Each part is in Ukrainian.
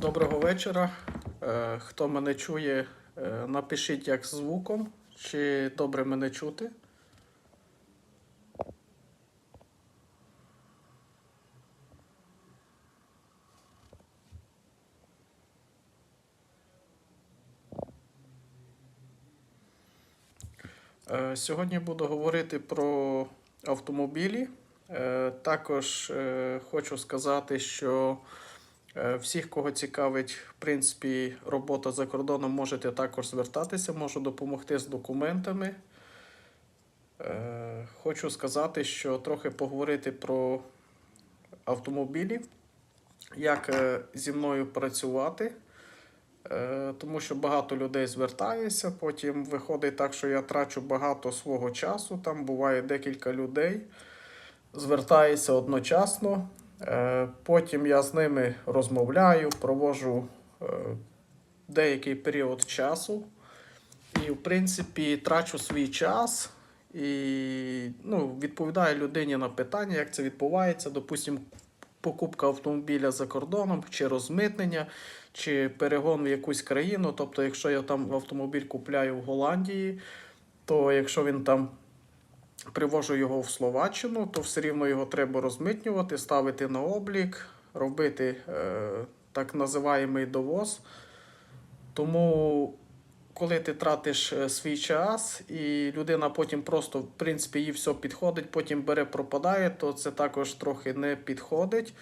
Доброго вечора. Е, Хто мене чує, е, напишіть як з звуком, чи добре мене чути. Е, Сьогодні буду говорити про автомобілі. Також хочу сказати, що всіх, кого цікавить, в принципі, робота за кордоном, можете також звертатися, можу допомогти з документами. Е, Хочу сказати, що трохи поговорити про автомобілі, як е, зі мною працювати. Е, Тому що багато людей звертається, потім виходить так, що я трачу багато свого часу. Там буває декілька людей, звертається одночасно. Е, Потім я з ними розмовляю, проводжу е, деякий період часу. І, в принципі, трачу свій час і ну, відповідаю людині на питання, як це відбувається. Допустимо, покупка автомобіля за кордоном, чи розмитнення, чи перегон в якусь країну. Тобто, якщо я там автомобіль купляю в Голландії, то якщо він там привожу його в Словаччину, то все рівно його треба розмитнювати, ставити на облік, робити е, так називаємий довоз. Тому, коли ти тратиш е, свій час, і людина потім просто, в принципі, їй все підходить, потім бере, пропадає, то це також трохи не підходить.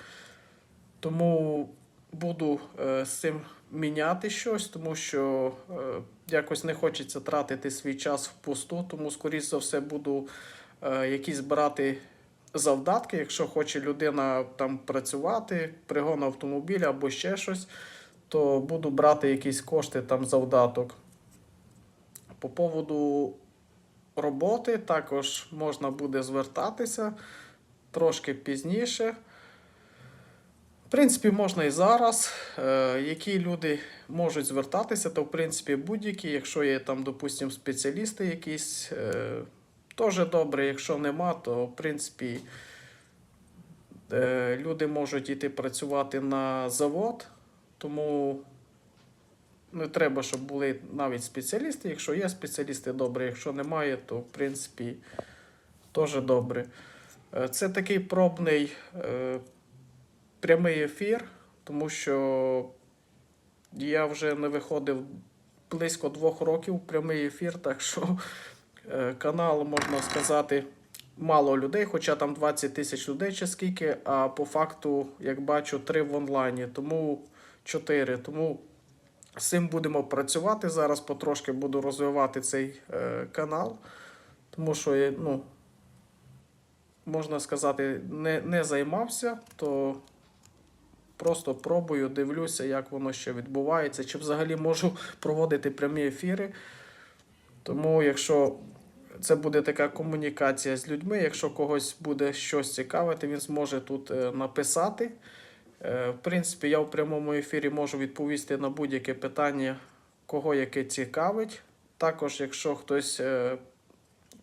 Тому буду е, з цим міняти щось, тому що е, якось не хочеться тратити свій час впусту, тому, скоріш за все, буду е, якісь брати завдатки, якщо хоче людина там працювати, пригон автомобіля або ще щось, то буду брати якісь кошти там завдаток. По поводу роботи також можна буде звертатися трошки пізніше. В принципі, можна і зараз. Е, які люди можуть звертатися, то в принципі будь-які, якщо є там, допустимо, спеціалісти якісь, е, теж добре. Якщо нема, то в принципі е, люди можуть йти працювати на завод, тому не треба, щоб були навіть спеціалісти. Якщо є спеціалісти, добре. Якщо немає, то в принципі теж добре. Це такий пробний прямий ефір, тому що я вже не виходив близько двох років прямий ефір, так що е, канал, можна сказати, мало людей, хоча там 20 тисяч людей чи скільки, а по факту, як бачу, 3 в онлайні, тому 4. Тому з цим будемо працювати. Зараз потрошки буду розвивати цей е, канал, тому що ну, можна сказати, не, не займався, то просто пробую, дивлюся, як воно ще відбувається, чи взагалі можу проводити прямі ефіри. Тому, якщо це буде така комунікація з людьми, якщо когось буде щось цікавити, він зможе тут е, написати. Е, В принципі, я в прямому ефірі можу відповісти на будь-яке питання, кого яке цікавить. Також, якщо хтось е,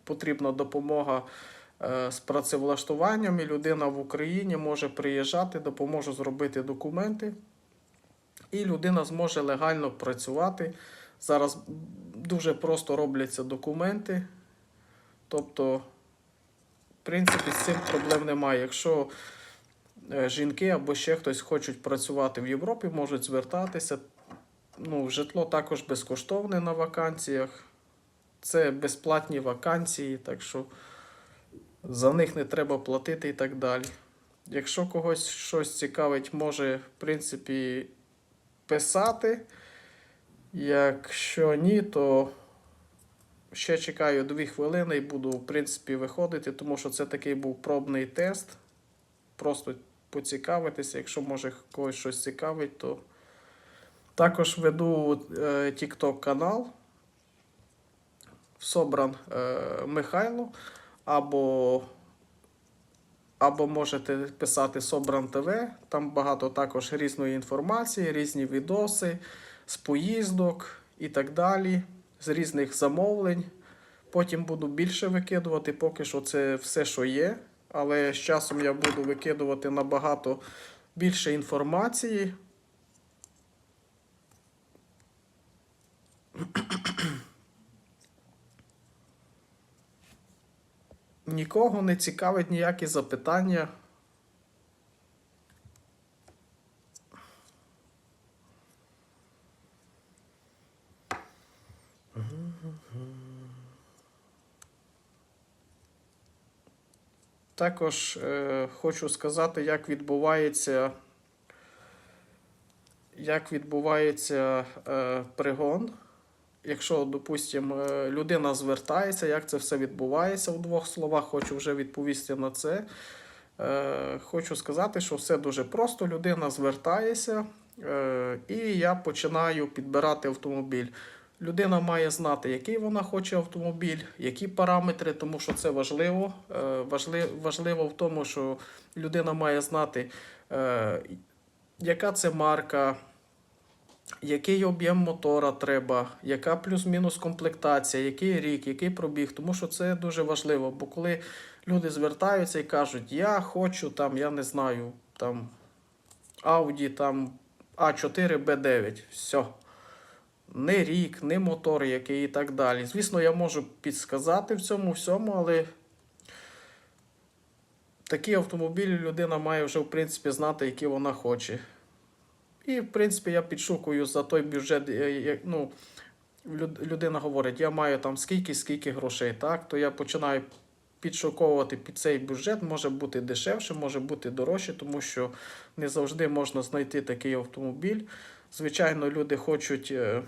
потрібна допомога з працевлаштуванням, і людина в Україні може приїжджати, допоможу зробити документи, і людина зможе легально працювати. Зараз дуже просто робляться документи. Тобто, в принципі, з цим проблем немає. Якщо е, жінки або ще хтось хочуть працювати в Європі, можуть звертатися. Ну, житло також безкоштовне на вакансіях. Це безплатні вакансії, так що за них не треба платити і так далі. Якщо когось щось цікавить, може, в принципі, писати. Якщо ні, то ще чекаю 2 хвилини і буду, в принципі, виходити, тому що це такий був пробний тест. Просто поцікавитися, якщо може когось щось цікавить, то також веду е, TikTok канал Собран е, Михайло, або або можете писати Собран ТВ, там багато також різної інформації, різні відоси з поїздок і так далі, з різних замовлень. Потім буду більше викидувати, поки що це все, що є. Але з часом я буду викидувати набагато більше інформації. Нікого не цікавить ніякі запитання. Також е, хочу сказати, як відбувається, як відбувається е, пригон. Якщо, допустимо, е, людина звертається, як це все відбувається у двох словах, хочу вже відповісти на це. Е, хочу сказати, що все дуже просто. Людина звертається, е, і я починаю підбирати автомобіль. Людина має знати, який вона хоче автомобіль, які параметри, тому що це важливо. Важливо в тому, що людина має знати, яка це марка, який об'єм мотора треба, яка плюс-мінус комплектація, який рік, який пробіг, тому що це дуже важливо. Бо коли люди звертаються і кажуть, я хочу там, я не знаю, там Audi там A4 B9, все. Не рік, не мотор, який і так далі. Звісно, я можу підсказати в цьому всьому, але такі автомобілі людина має вже, в принципі, знати, які вона хоче. І, в принципі, я підшукую за той бюджет. е, Ну, людина говорить, я маю там скільки, скільки грошей, так? То я починаю підшуковувати під цей бюджет. Може бути дешевше, може бути дорожче, тому що не завжди можна знайти такий автомобіль. Звичайно, люди хочуть. е,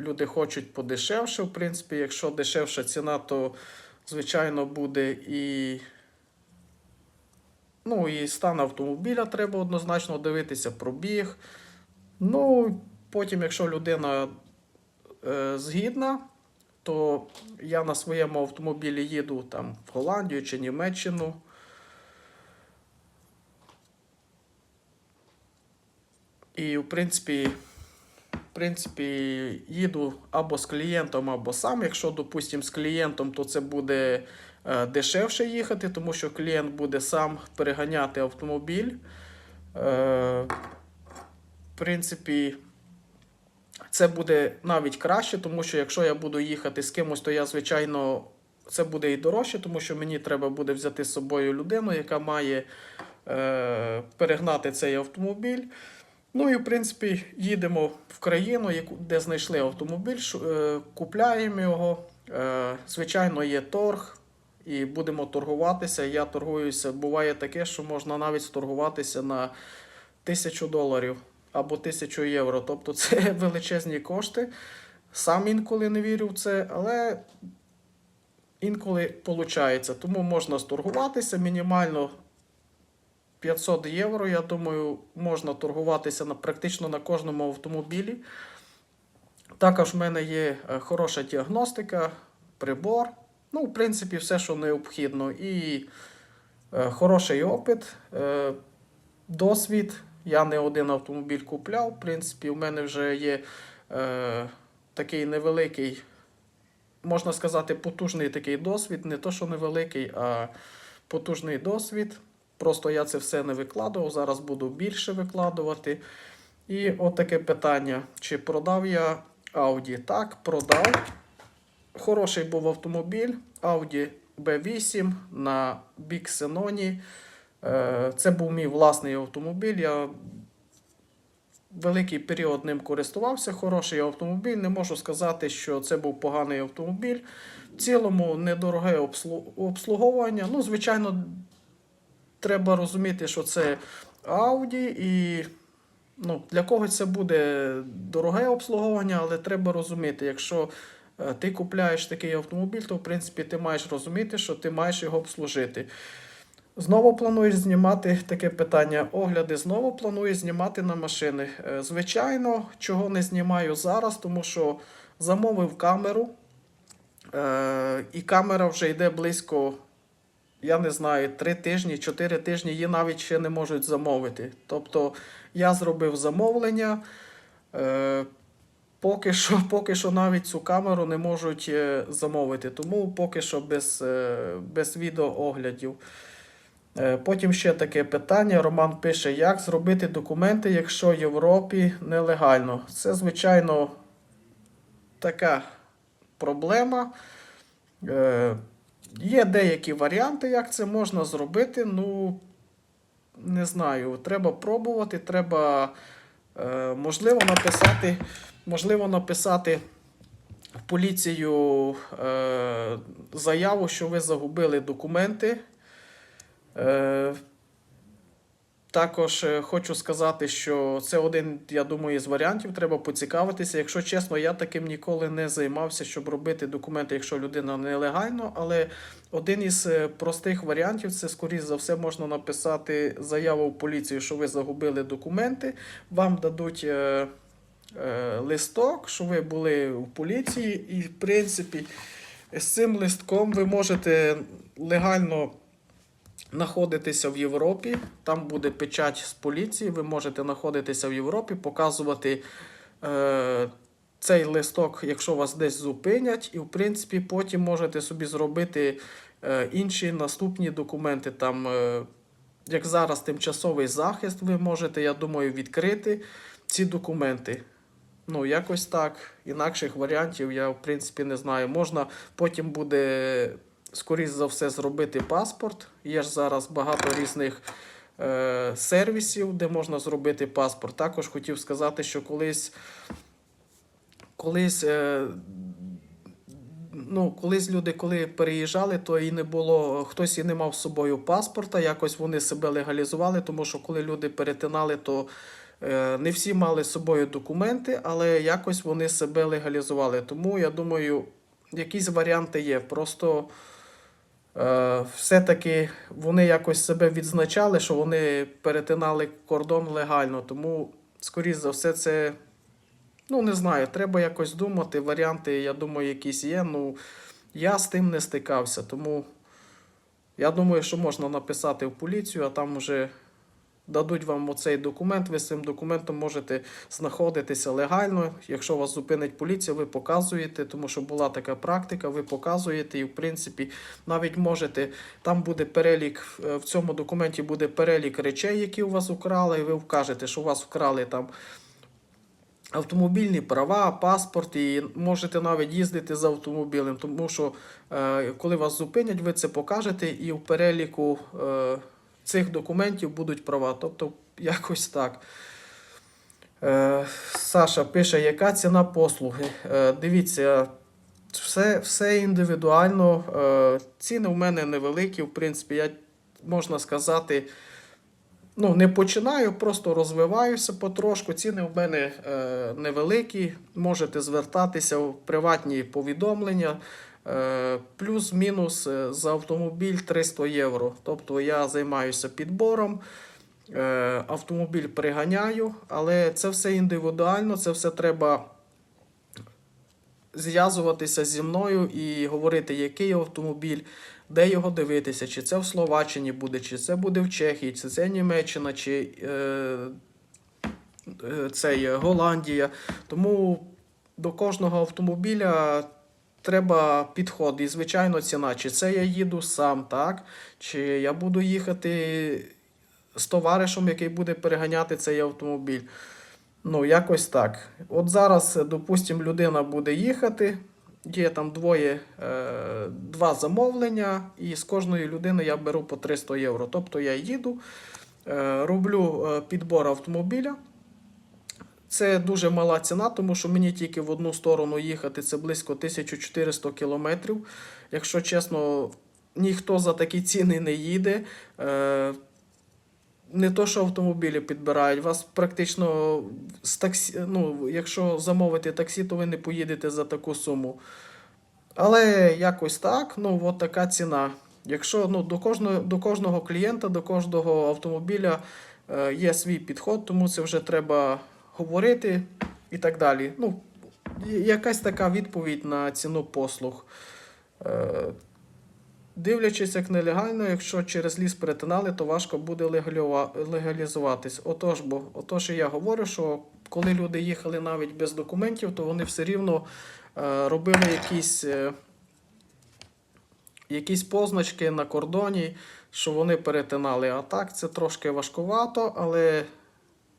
Люди хочуть подешевше, в принципі, якщо дешевша ціна, то звичайно буде і Ну і стан автомобіля треба однозначно дивитися, пробіг. Ну, потім, якщо людина е, згідна, то я на своєму автомобілі їду там в Голландію чи Німеччину. І, в принципі, в принципі, їду або з клієнтом, або сам. Якщо, допустимо, з клієнтом, то це буде дешевше їхати, тому що клієнт буде сам переганяти автомобіль. Е, в принципі, це буде навіть краще, тому що якщо я буду їхати з кимось, то я, звичайно, це буде і дорожче, тому що мені треба буде взяти з собою людину, яка має е, перегнати цей автомобіль. Ну і в принципі їдемо в країну, де знайшли автомобіль, е, купляємо його. Е, Звичайно, є торг, і будемо торгуватися. Я торгуюся. Буває таке, що можна навіть сторгуватися на тисячу доларів або тисячу євро. Тобто це величезні кошти. Сам інколи не вірю в це, але інколи виходить. Тому можна сторгуватися мінімально 500 євро, я думаю, можна торгуватися на, практично на кожному автомобілі. Також в мене є е, хороша діагностика, прибор. Ну, в принципі, все, що необхідно. І е, хороший опит, е, досвід. Я не один автомобіль купляв. В принципі, у мене вже є е, такий невеликий, можна сказати, потужний такий досвід. Не то, що невеликий, а потужний досвід. Просто я це все не викладував, зараз буду більше викладувати. І от таке питання: чи продав я Audi? Так, продав. Хороший був автомобіль Audi B8 на Big Xenon. Е, Це був мій власний автомобіль. Я великий період ним користувався. Хороший автомобіль. Не можу сказати, що це був поганий автомобіль. В цілому недороге обслуговування. Ну, звичайно, треба розуміти, що це Audi, і ну, для когось це буде дороге обслуговування, але треба розуміти, якщо ти купляєш такий автомобіль, то в принципі ти маєш розуміти, що ти маєш його обслужити. Знову плануєш знімати таке питання. Огляди знову планую знімати на машини. Е, Звичайно, чого не знімаю зараз, тому що замовив камеру. Е, і камера вже йде близько я не знаю, три тижні, чотири тижні її навіть ще не можуть замовити. Тобто я зробив замовлення. Поки, що, поки що навіть цю камеру не можуть е, замовити. Тому поки що без, е, без відеооглядів. Е, Потім ще таке питання. Роман пише, як зробити документи, якщо в Європі нелегально. Це, звичайно, така проблема. Є деякі варіанти, як це можна зробити. Ну, не знаю, треба пробувати, треба, можливо, написати, можливо, написати в поліцію е, заяву, що ви загубили документи. Також е, хочу сказати, що це один, я думаю, із варіантів. Треба поцікавитися. Якщо чесно, я таким ніколи не займався, щоб робити документи, якщо людина нелегально. Але один із е, простих варіантів це, скоріш за все, можна написати заяву в поліцію, що ви загубили документи. Вам дадуть е, е, листок, що ви були в поліції, і, в принципі, з цим листком ви можете легально знаходитися в Європі. Там буде печать з поліції. Ви можете знаходитися в Європі, показувати е, цей листок, якщо вас десь зупинять, і в принципі потім можете собі зробити е, інші наступні документи. Там, е, як зараз тимчасовий захист, ви можете, я думаю, відкрити ці документи. Ну, якось так. Інакших варіантів я, в принципі, не знаю. Можна потім буде, скоріш за все, зробити паспорт. Є ж зараз багато різних е, сервісів, де можна зробити паспорт. Також хотів сказати, що колись, колись, е, ну, колись люди, коли переїжджали, то і не було, хтось і не мав з собою паспорта, якось вони себе легалізували, тому що коли люди перетинали, то Е, Не всі мали з собою документи, але якось вони себе легалізували. Тому я думаю, якісь варіанти є. Просто все-таки вони якось себе відзначали, що вони перетинали кордон легально. Тому, скоріш за все, це. Ну, не знаю, треба якось думати. Варіанти, я думаю, якісь є. Ну, я з тим не стикався. Тому я думаю, що можна написати в поліцію, а там вже дадуть вам оцей документ. Ви з цим документом можете знаходитися легально. Якщо вас зупинить поліція, ви показуєте, тому що була така практика, ви показуєте, і в принципі навіть можете. Там буде перелік е, в цьому документі буде перелік речей, які у вас украли, і ви вкажете, що у вас вкрали там. Автомобільні права, паспорт, і можете навіть їздити з автомобілем, тому що е, коли вас зупинять, ви це покажете, і в переліку е, цих документів будуть права. Тобто, якось так. Е, Саша пише, яка ціна послуги. Е, дивіться, все, все індивідуально. Е, ціни в мене невеликі, в принципі, я можна сказати. Ну, не починаю, просто розвиваюся потрошку. Ціни в мене е, невеликі. Можете звертатися в приватні повідомлення. Е, плюс-мінус е, за автомобіль 300 євро. Тобто я займаюся підбором, е, автомобіль приганяю, але це все індивідуально, це все треба зв'язуватися зі мною і говорити, який автомобіль, де його дивитися, чи це в Словаччині буде, чи це буде в Чехії, чи це Німеччина, чи е, це є Голландія. Тому до кожного автомобіля треба підход. І, звичайно, ціна. Чи це я їду сам, так? Чи я буду їхати з товаришем, який буде переганяти цей автомобіль. Ну, якось так. От зараз, допустимо, людина буде їхати. Є там двоє, е, два замовлення, і з кожної людини я беру по 300 євро. Тобто я їду, е, роблю е, підбор автомобіля. Це дуже мала ціна, тому що мені тільки в одну сторону їхати це близько 1400 кілометрів. Якщо чесно, ніхто за такі ціни не їде. Е, не то, що автомобілі підбирають, вас практично з таксі, ну, якщо замовити таксі, то ви не поїдете за таку суму. Але якось так, ну, от така ціна. Якщо ну, до кожного, до кожного клієнта, до кожного автомобіля е, є свій підход, тому це вже треба говорити і так далі. Ну, якась така відповідь на ціну послуг. Е, Дивлячись, як нелегально, якщо через ліс перетинали, то важко буде легалізуватись. Отож, бо отож і я говорю, що коли люди їхали навіть без документів, то вони все рівно е, робили якісь, е, якісь позначки на кордоні, що вони перетинали. А так це трошки важкувато, але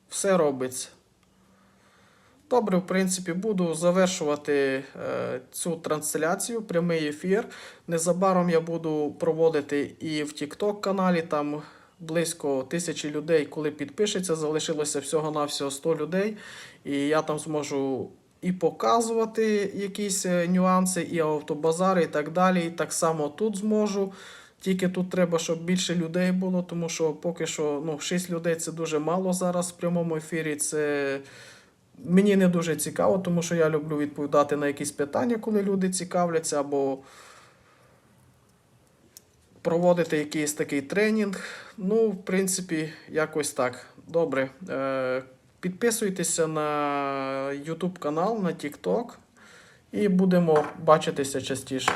все робиться. Добре, в принципі, буду завершувати е, цю трансляцію, прямий ефір. Незабаром я буду проводити і в TikTok каналі. Там близько тисячі людей, коли підпишеться, залишилося всього-навсього 100 людей. І я там зможу і показувати якісь е, нюанси, і автобазари, і так далі. І так само тут зможу. Тільки тут треба, щоб більше людей було, тому що поки що ну, 6 людей це дуже мало зараз в прямому ефірі. Це мені не дуже цікаво, тому що я люблю відповідати на якісь питання, коли люди цікавляться, або проводити якийсь такий тренінг. Ну, в принципі, якось так. Добре. Е, Підписуйтеся на YouTube канал, на TikTok і будемо бачитися частіше.